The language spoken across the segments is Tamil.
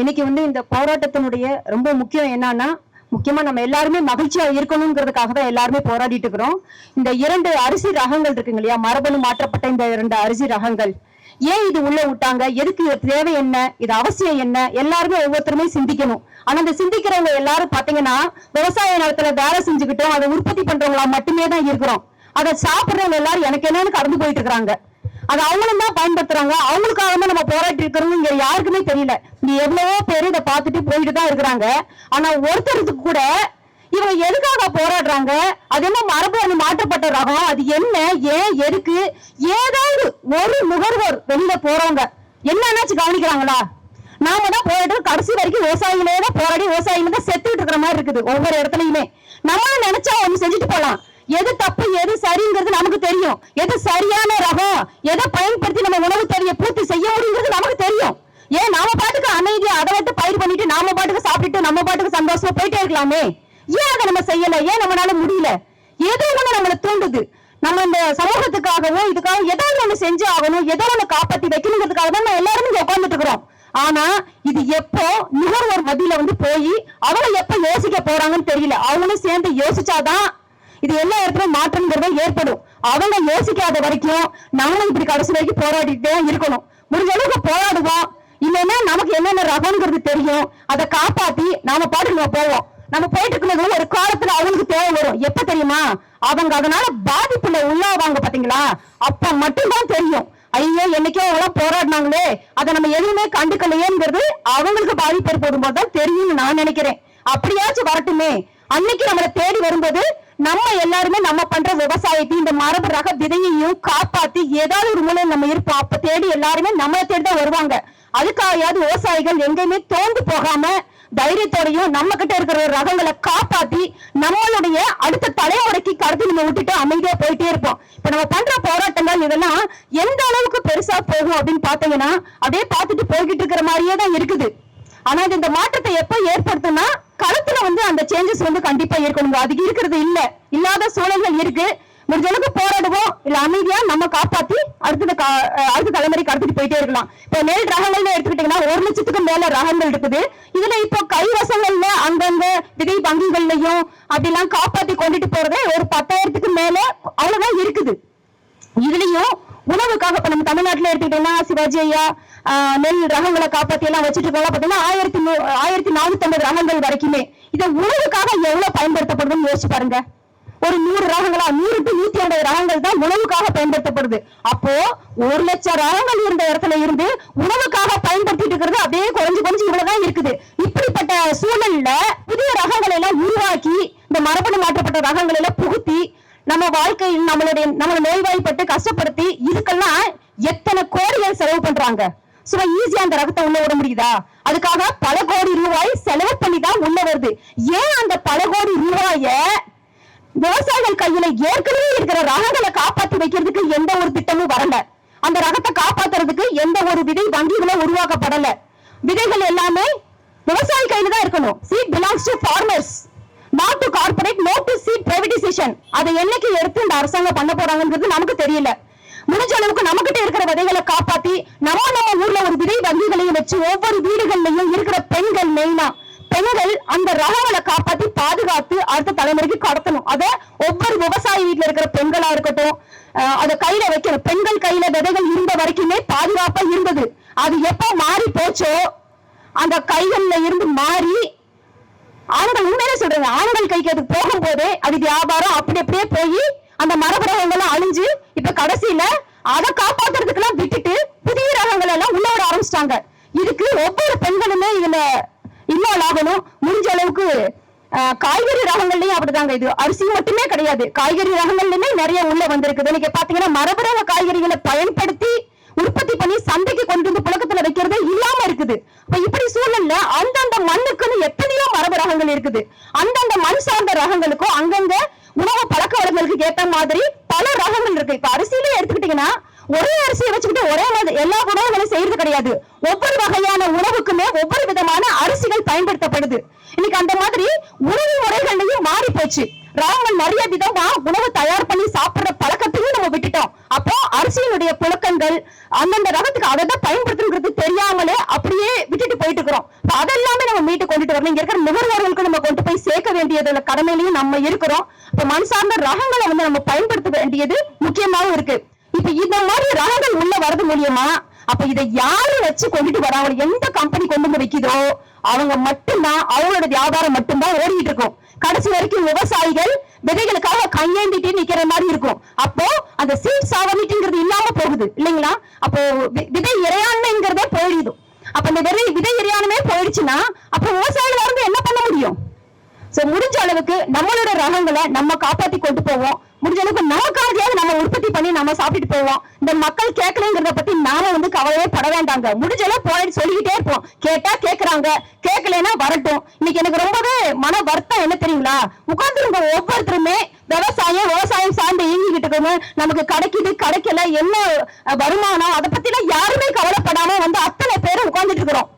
இன்னைக்கு வந்து இந்த போராட்டத்தினுடைய ரொம்ப முக்கியம் என்னன்னா முக்கியமா நம்ம எல்லாருமே மகிழ்ச்சியா இருக்கணுங்கிறதுக்காக தான் எல்லாருமே போராடிட்டு இருக்கிறோம். இந்த இரண்டு அரிசி ரகங்கள் இருக்குங்க இல்லையா? மரபணு மாற்றப்பட்ட இந்த இரண்டு அரிசி ரகங்கள். ஏன் இது உள்ள விட்டாங்க? எதுக்கு தேவை என்ன? இது அவசியம் என்ன? எல்லாருமே ஒவ்வொருத்தருமே சிந்திக்கணும். ஆனா இந்த சிந்திக்கிறவங்க எல்லாரும் பாத்தீங்கன்னா விவசாய நிலத்துல வேலை செஞ்சுக்கிட்டோம் அதை உற்பத்தி பண்றவங்களா மட்டுமே தான் இருக்கிறோம். அதை சாப்பிடுறவங்க எல்லாரும் எனக்கு என்னன்னு கடந்து போயிட்டு இருக்கிறாங்க. அது அவங்களும் தான் பயன்படுத்துறாங்க. அவங்களுக்காக தான் நம்ம போராட்டி இருக்கிறோம் இங்க யாருக்குமே தெரியல. இங்க எவ்வளவோ பேர் இதை பார்த்துட்டு போயிட்டு தான் இருக்கிறாங்க. ஆனா ஒருத்தருக்கு கூட இவங்க எதுக்காக போராடுறாங்க? அது என்ன மரபணு மாற்றப்பட்ட ரகம்? அது என்ன? ஏன் எதுக்கு? ஏதாவது ஒரு நுகர்வோர் வெளியில போறவங்க என்னன்னாச்சு கவனிக்கிறாங்களா? நாம தான் போராடுறோம் கடைசி வரைக்கும் விவசாயிகளே தான் போராடி விவசாயிகள் தான் செத்துட்டு இருக்கிற மாதிரி இருக்குது ஒவ்வொரு இடத்துலயுமே. நம்மளும் நினைச்சா ஒண்ணு செஞ்சுட்டு போலாம். எது தப்பு எது சரிங்கிறது நமக்கு தெரியும். எது சரியான ரகம் எதை பயன்படுத்தி நம்ம உணவு தேவையை பூர்த்தி செய்ய முடியுங்கிறது நமக்கு தெரியும். ஏன்? நாம பாட்டுக்கு அமைதியா அதை விட்டு பயிர் பண்ணிட்டு நாம பாட்டுக்கு சாப்பிட்டுட்டு நம்ம பாட்டுக்கு சந்தோஷமா போயிட்டே இருக்கலாமே? ஏன் அதை நம்ம செய்யல? ஏன் நம்மளால முடியல? ஏதோ ஒண்ணு நம்மளை தூண்டுது? நம்ம இந்த சமூகத்துக்காகவோ இதுக்காக ஏதாவது ஒண்ணு செஞ்சு ஆகணும்? ஏதோ ஒண்ணு காப்பாத்தி வைக்கணுங்கிறதுக்காக தான் நம்ம எல்லாரும் இங்க உட்கார்ந்துட்டு இருக்கிறோம். ஆனா இது எப்போ நுகர்வோர் மத்தியில வந்து போய் அவங்க எப்ப யோசிக்க போறாங்கன்னு தெரியல. அவங்களும் சேர்ந்து யோசிச்சாதான் இது எல்லா இடத்துலயும் மாற்றம்ங்கிறது ஏற்படும். அவங்க யோசிக்காத வரைக்கும் நாமளும் இப்படி கடைசி வரைக்கும் போராடிட்டே இருக்கணும். முடிஞ்ச அளவுக்கு போராடுவோம். இல்லைன்னா நமக்கு என்னென்ன ரகம்ங்கிறது தெரியும். அதை காப்பாத்தி நாம பாட்டு நம்ம போவோம். நம்ம போயிட்டு இருக்கிறது ஒரு காலத்துல அவங்களுக்கு தேவை வரும். எப்ப தெரியுமா? அவங்க அதனால பாதிப்புல உள்ளாவாங்க பாத்தீங்களா? அப்ப மட்டும்தான் தெரியும். ஐயோ என்னைக்கோ அவங்களாம் போராடினாங்களே. அதை நம்ம எதுவுமே கண்டுக்கலையேங்கிறது அவங்களுக்கு பாதிப்பு ஏற்படும் போது தான் தெரியும்னு நான் நினைக்கிறேன். அப்படியாச்சும் வரட்டுமே. அன்னைக்கு நம்மளை தேடி வரும்போது நம்ம எல்லாருமே நம்ம பண்ற விவசாயத்தையும் இந்த மரபு ரக விதையையும் காப்பாத்தி ஏதாவது ஒரு மூலையில் நம்ம இருப்போம். அப்ப தேடி எல்லாருமே நம்மளை தேடி தான் வருவாங்க. அதுக்காகயாவது விவசாயிகள் எங்கேயுமே தோந்து போகாம தைரியத்தோடையும் நம்ம கிட்ட இருக்கிற ரகங்களை காப்பாத்தி நம்மளுடைய அடுத்த தலைமுறைக்கு கடத்தி நம்ம விட்டுட்டு அமைதியா போயிட்டே இருப்போம். இப்ப நம்ம பண்ற போராட்டங்கள் இதெல்லாம் எந்த அளவுக்கு பெருசா போகும் அப்படின்னு பாத்தீங்கன்னா அப்படியே பார்த்துட்டு போய்கிட்டு இருக்கிற மாதிரியே தான் இருக்குது. ஆனா இது இந்த மாற்றத்தை எப்ப ஏற்படுத்தும்னா களத்துல வந்து அந்த சேஞ்சஸ் வந்து கண்டிப்பா இருக்கணுங்க. அதுக்கு இருக்கிறது இல்ல. இல்லாத சூழல்கள் இருக்கு. முடிஞ்சளவுக்கு போராடுவோம். இல்ல அமைதியா நம்ம காப்பாத்தி அடுத்த அடுத்த தலைமுறைக்கு கடத்திட்டு போயிட்டே இருக்கலாம். இப்ப நெல் ரகங்கள்னு எடுத்துக்கிட்டீங்கன்னா ஒரு லட்சத்துக்கு மேல ரகங்கள் இருக்குது. இதுல இப்போ கைவசங்கள்ல அங்கங்க விதை வங்கிகள்லயும் அப்படிலாம் காப்பாத்தி கொண்டுட்டு போறதே ஒரு பத்தாயிரத்துக்கு மேல அவ்வளவுதான் இருக்குது. இதுலயும் உணவுக்காக இப்ப நம்ம தமிழ்நாட்டுல எடுத்துக்கிட்டோம்னா சிவாஜி ஐயா நெல் ரகங்களை காப்பாத்தி எல்லாம் வச்சுட்டு இருக்கோம் பார்த்தீங்கன்னா ஆயிரத்தி நூ- ஆயிரத்தி நானூத்தி ஐம்பது ரகங்கள் வரைக்குமே இதை உணவுக்காக எவ்வளவு பயன்படுத்தப்படுதுன்னு யோசிச்சு பாருங்க. ஒரு நூறு ரகங்களா நூறு டு நூத்தி ஐம்பது ரகங்கள் தான் உணவுக்காக பயன்படுத்தப்படுது. அப்போ ஒரு லட்சம் ரகங்கள் இருந்த இடத்துல இருந்து உணவுக்காக பயன்படுத்திட்டு இருக்கிறது அப்படியே குறைஞ்சு குறைஞ்சு இவ்வளவுதான் இருக்குது. இப்படிப்பட்ட சூழல்ல புதிய ரகங்களை எல்லாம் உருவாக்கி இந்த மரபணு மாற்றப்பட்ட ரகங்களை எல்லாம் புகுத்தி நம்ம வாழ்க்கை நம்மளுடைய நம்மளை நோய்வாய்ப்பட்டு கஷ்டப்படுத்தி இதுக்கெல்லாம் எத்தனை கோடிகள் செலவு பண்றாங்க? சும்மா ஈஸியா அந்த ரகத்தை உள்ள விட முடியுதா? அதுக்காக பல கோடி ரூபாய் செலவு பண்ணி தான் உள்ள வருது. ஏன் அந்த பல கோடி ரூபாய விவசாயிகள் கையில ஏற்கனவே இருக்கிற ரகங்களை காப்பாத்தி வைக்கிறதுக்கு எந்த ஒரு திட்டமும் வரல. அந்த ரகத்தை காப்பாத்துறதுக்கு எந்த ஒரு விதை வங்கிகளும் உருவாக்கப்படல. விதைகள் எல்லாமே விவசாயி கையில தான் இருக்கணும். Seed belongs to farmers not to corporate no to seed privatisation அதை என்னைக்கு எடுத்து இந்த அரசாங்கம் பண்ண போறாங்கிறது நமக்கு தெரியல. முடிஞ்ச அளவுக்கு நம்மகிட்ட இருக்கிற விதைகளை காப்பாற்ற நம்ம நம்ம ஊர்ல ஒரு விதை வங்கிகளையும் வச்சு ஒவ்வொரு வீடுகள்லயும் இருக்கிற பெண்கள் மெயினா பெண்கள் அந்த ரகங்களை காப்பாத்தி பாதுகாத்து அடுத்த தலைமுறைக்கு கடத்தணும். அத ஒவ்வொரு விவசாயி வீட்டுல இருக்கிற பெண்களா இருக்கட்டும் அத அதை கையில வைக்கணும் பெண்கள் கையில விதைகள் இருந்த வரைக்குமே பாதுகாப்பா இருந்தது. அது எப்ப மாறி போச்சோ அந்த கைகள்ல இருந்து மாறி ஆண்கள் உண்மையிலே சொல்றேன் ஆண்கள் கைக்கு அது போகும்போதே அது வியாபாரம் அப்படி அப்படியே போய் அந்த மரபரகங்கள்லாம் அழிஞ்சு இப்ப கடைசியில அதை காப்பாத்துறதுக்கெல்லாம் விட்டுட்டு புதிய ரகங்கள் எல்லாம் உள்ள வர ஆரம்பிச்சிட்டாங்க. இதுக்கு ஒவ்வொரு பெண்களுமே இதுல இன்வால்வ் ஆகணும். முடிஞ்ச அளவுக்கு காய்கறி ரகங்கள்லயும் அப்படிதாங்க இது. அரிசி மட்டுமே கிடையாது. காய்கறி ரகங்கள்லயுமே நிறைய உள்ள வந்திருக்குது. நீங்க பாத்தீங்கன்னா மரபுரக காய்கறிகளை பயன்படுத்தி உற்பத்தி பண்ணி சந்தைக்கு கொண்டு வந்து புழக்கத்துல வைக்கிறது இல்லாம இருக்குது. அப்ப இப்படி சூழல்ல அந்தந்த மண்ணுக்குன்னு எத்தனையோ மரபு ரகங்கள் இருக்குது. அந்தந்த மண் சார்ந்த ரகங்களுக்கும் அங்கங்க உணவு பழக்க வழக்கங்களுக்கு ஏத்த மாதிரி பல ரகங்கள் இருக்கு. இப்ப அரிசியிலே எடுத்துக்கிட்டீங்கன்னா ஒரே அரிசியை வச்சுக்கிட்டு ஒரே மாதிரி எல்லா உணவுகளும் செய்யறது கிடையாது. ஒவ்வொரு வகையான உணவுக்குமே ஒவ்வொரு விதமான அரிசிகள் பயன்படுத்தப்படுது. இன்னைக்கு அந்த மாதிரி உணவு முறைகள்லயும் மாறி போச்சு. ராகங்கள் நிறைய விதமா உணவு தயார் பண்ணி சாப்பிடுற பழக்கத்தையும் நம்ம விட்டுட்டோம். அப்போ அரிசியினுடைய புழக்கங்கள் அந்தந்த ரகத்துக்கு அதை தான் பயன்படுத்துங்கிறது தெரியாமலே அப்படியே விட்டுட்டு போயிட்டு இருக்கிறோம். அப்ப அதெல்லாமே நம்ம மீட்டு கொண்டுட்டு வரணும். இங்க இருக்கிற நுகர்வோர்களுக்கு நம்ம கொண்டு போய் சேர்க்க வேண்டியதுல கடமையிலையும் நம்ம இருக்கிறோம். இப்ப மண் சார்ந்த ரகங்களை வந்து நம்ம பயன்படுத்த வேண்டியது முக்கியமாகவும் இருக்கு. இப்ப இந்த மாதிரி ரகங்கள் உள்ள வரது மூலியமா அப்ப இதை யாரு வச்சு கொண்டுட்டு வராங்க எந்த கம்பெனி கொண்டு வந்து வைக்குதோ அவங்க மட்டும்தான் அவங்களோட வியாபாரம் மட்டும்தான் ஓடிட்டு இருக்கும். கடைசி வரைக்கும் விவசாயிகள் விதைகளுக்காக கையேந்திட்டு நிக்கிற மாதிரி இருக்கும். அப்போ அந்த சீட் சாவனிட்டுங்கிறது இல்லாம போகுது இல்லைங்களா? அப்போ வி- விதை இறையாண்மைங்கிறதே போயிடுது. அப்ப இந்த விதை விதை இறையாண்மையே போயிடுச்சுன்னா அப்ப விவசாயிகள் வந்து என்ன பண்ண முடியும்? சோ முடிஞ்ச அளவுக்கு நம்மளோட ரகங்களை நம்ம காப்பாத்தி கொண்டு போவோம். முடிஞ்ச அளவுக்கு நமக்காகவே நம்ம உற்பத்தி பண்ணி நம்ம சாப்பிட்டுட்டு போவோம். இந்த மக்கள் கேட்கலங்கிறத பத்தி நாம வந்து கவலையே பட வேண்டாங்க. முடிஞ்ச அளவு போயிட்டு சொல்லிக்கிட்டே இருப்போம். கேட்டா கேக்குறாங்க. கேட்கலைன்னா வரட்டும். இன்னைக்கு எனக்கு ரொம்பவே மன வருத்தம் என்ன தெரியுங்களா? உட்கார்ந்துருங்க ஒவ்வொருத்தருமே விவசாயம் விவசாயம் சார்ந்து இயங்கிக்கிட்டு இருக்கோங்க நமக்கு கிடைக்குது கிடைக்கல என்ன வருமானம் அதை பத்தி எல்லாம் யாருமே கவலைப்படாம வந்து அத்தனை பேரும் உட்கார்ந்துட்டு இருக்கிறோம்.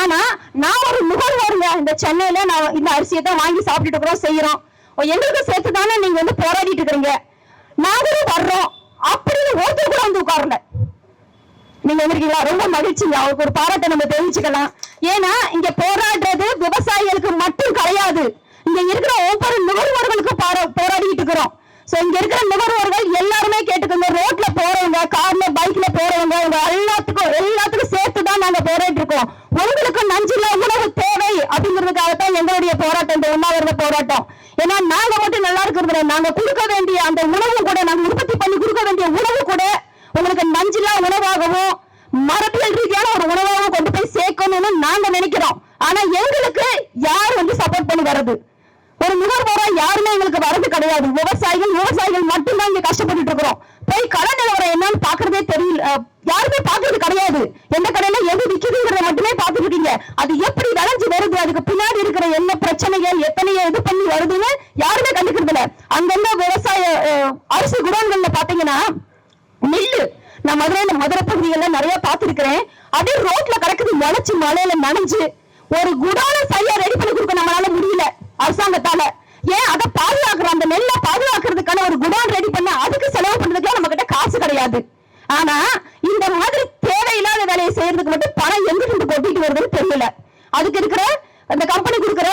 ஆனா நான் ஒரு நுகர்வோருங்க இந்த சென்னையில நான் இந்த அரிசியை தான் வாங்கி சாப்பிட்டுட்டு இருக்கிறோம் செய்யறோம். ஓ, எங்களுக்கு சேர்த்து தானே நீங்க வந்து போராடிட்டு இருக்கிறீங்க? நாங்களும் வர்றோம். அப்படின்னு ஒருத்தர் கூட வந்து உட்காரல. நீங்க வந்திருக்கீங்களா? ரொம்ப மகிழ்ச்சிங்க அவருக்கு ஒரு பாராட்டை நம்ம தெரிவிச்சுக்கலாம். ஏன்னா இங்க போராடுறது விவசாயிகளுக்கு மட்டும் கிடையாது. இங்க இருக்கிற ஒவ்வொரு நுகர்வோர்களுக்கும் போராடிட்டு இருக்கிறோம். சோ இங்க இருக்கிற நுகர்வோர்கள் எல்லாருமே கேட்டுக்கோங்க. ரோட்ல போறவங்க கார்ல பைக்ல போறவங்க இவங்க எல்லாத்துக்கும் எல்லாத்துக்கும் சேர்த்து தான் நாங்க போராடிட்டு இருக்கோம். உங்களுக்கு நஞ்சில்லா உணவு தேவை அப்படிங்கிறதுக்காகத்தான் எங்களுடைய போராட்டம் இந்த உண்ணாவிரத போராட்டம். ஏன்னா நாங்க மட்டும் நல்லா இருக்கிறது நாங்க கொடுக்க வேண்டிய அந்த உணவு கூட நாங்க உற்பத்தி பண்ணி கொடுக்க வேண்டிய உணவு கூட உங்களுக்கு மஞ்சளா உணவாகவும் மரபியல் ரீதியான ஒரு உணவாகவும் கொண்டு போய் சேர்க்கணும்னு நாங்க நினைக்கிறோம். ஆனா எங்களுக்கு யார் வந்து சப்போர்ட் பண்ணி வர்றது? ஒரு நுகர்வோரா யாருமே எங்களுக்கு வரது கிடையாது. விவசாயிகள் விவசாயிகள் மட்டும்தான் இங்க கஷ்டப்பட்டு இருக்கிறோம். போய் கடை நிலவரம் என்னன்னு பாக்குறதே தெரியல யாருமே பாக்குறது கிடையாது. எந்த கடையில எது விக்குதுங்கிறத மட்டுமே பாத்துட்டு இருக்கீங்க அது எப்படி விளைஞ்சு வருது? அதுக்கு பின்னாடி இருக்கிற என்ன பிரச்சனைகள் எத்தனையோ இது பண்ணி வருதுன்னு யாருமே கண்டுக்கிறது இல்ல அங்கங்க விவசாய அரிசி குடோன்கள்ல பாத்தீங்கன்னா நெல்லு நான் மதுரையில மதுரை பகுதிகள்ல நிறைய பாத்துருக்கிறேன் அப்படியே ரோட்ல கிடக்குது முளைச்சு மலையில நனைஞ்சு. ஒரு குடோன சரியா ரெடி பண்ணி கொடுக்க நம்மளால முடியல அரசாங்கத்தால. ஏன் அதை பாதுகாக்கிற அந்த நெல்லை பாதுகாக்கிறதுக்கான ஒரு குடான் ரெடி பண்ண அதுக்கு செலவு பண்றதுக்கு நம்ம கிட்ட காசு கிடையாது. ஆனா இந்த மாதிரி தேவையில்லாத வேலையை செய்யறதுக்கு மட்டும் பணம் எங்க இருந்து கொட்டிட்டு வருதுன்னு தெரியல. அதுக்கு இருக்கிற அந்த கம்பெனி கொடுக்குற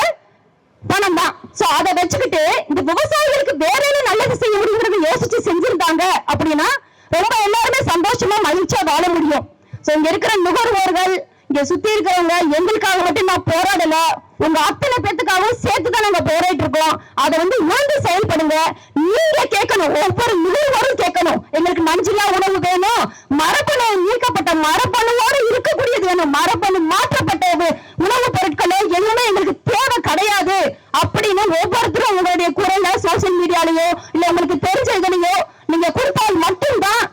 பணம் தான். சோ அதை வச்சுக்கிட்டு இந்த விவசாயிகளுக்கு வேற என்ன நல்லது செய்ய முடியுங்கிறத யோசிச்சு செஞ்சிருந்தாங்க அப்படின்னா ரொம்ப எல்லாருமே சந்தோஷமா மகிழ்ச்சியா வாழ முடியும். சோ இங்க இருக்கிற நுகர்வோர்கள் இங்க சுத்தி இருக்கிறவங்க எங்களுக்காக மட்டும் நான் போராடல உங்க அத்தனை பேத்துக்காகவும் சேர்த்து தான் நாங்க போராடிட்டு இருக்கோம். அதை வந்து உணர்ந்து செயல்படுங்க. நீங்க கேட்கணும். ஒவ்வொரு நுகர்வோரும் கேட்கணும். எங்களுக்கு நஞ்சில்லா உணவு வேணும். மரபணு நீக்கப்பட்ட மரபணுவோடு இருக்கக்கூடியது வேணும் மரபணு மாற்றப்பட்ட உணவு உணவுப் பொருட்களோ எதுவுமே எங்களுக்கு தேவை கிடையாது. அப்படின்னு ஒவ்வொருத்தரும் உங்களுடைய குரலை சோசியல் மீடியாலயோ இல்ல உங்களுக்கு தெரிஞ்ச இதுலயோ நீங்க கொடுத்தால் மட்டும்தான்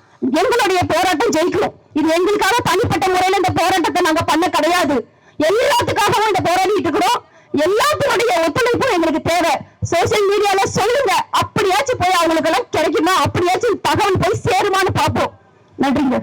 எங்களுடைய போராட்டம் ஜெயிக்கும் இது எங்களுக்காக தனிப்பட்ட முறையில இந்த போராட்டத்தை நாங்க பண்ண கிடையாது. எல்லாத்துக்காகவும் இந்த போராடிட்டு இருக்கிறோம். எல்லாத்தினுடைய ஒத்துழைப்பும் எங்களுக்கு தேவை. சோசியல் மீடியால சொல்லுங்க. அப்படியாச்சும் போய் அவங்களுக்கு எல்லாம் கிடைக்குமா? அப்படியாச்சும் தகவல் போய் சேருமான்னு பார்ப்போம். நன்றிங்க.